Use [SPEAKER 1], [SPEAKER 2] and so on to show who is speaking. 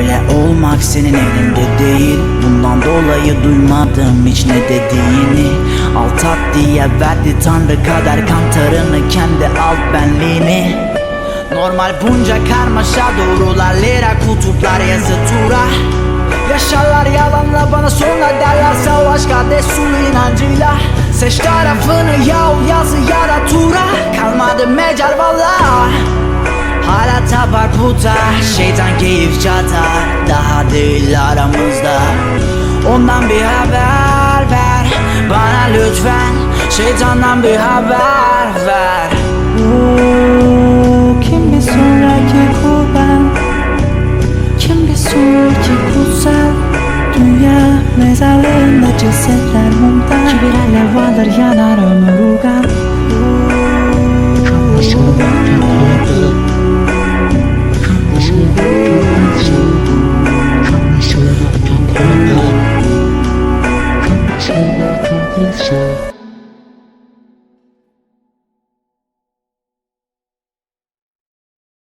[SPEAKER 1] Böyle olmak senin elinde değil. Bundan dolayı duymadım hiç ne dediğini. Al tat diye verdi tanrı kader kantarını Kendi alt benliğini. Normal bunca karmaşa doğrular lira kutuplar yazı tura. Yaşarlar yalanla bana sonra derler savaş kardeş sulu inancıyla. Seç tarafını yav yazı ya da tura. Kalmadı mecal valla puta Şeytan keyif çatar. Daha değil aramızda. Ondan bir haber ver. Bana lütfen Şeytandan bir haber ver.
[SPEAKER 2] Oo, Kim bir sonraki kurban Kim bir sonraki kutsal Dünya mezarlığında cesetler mumda Kibir alev alır yanar ömür ugan
[SPEAKER 3] Show.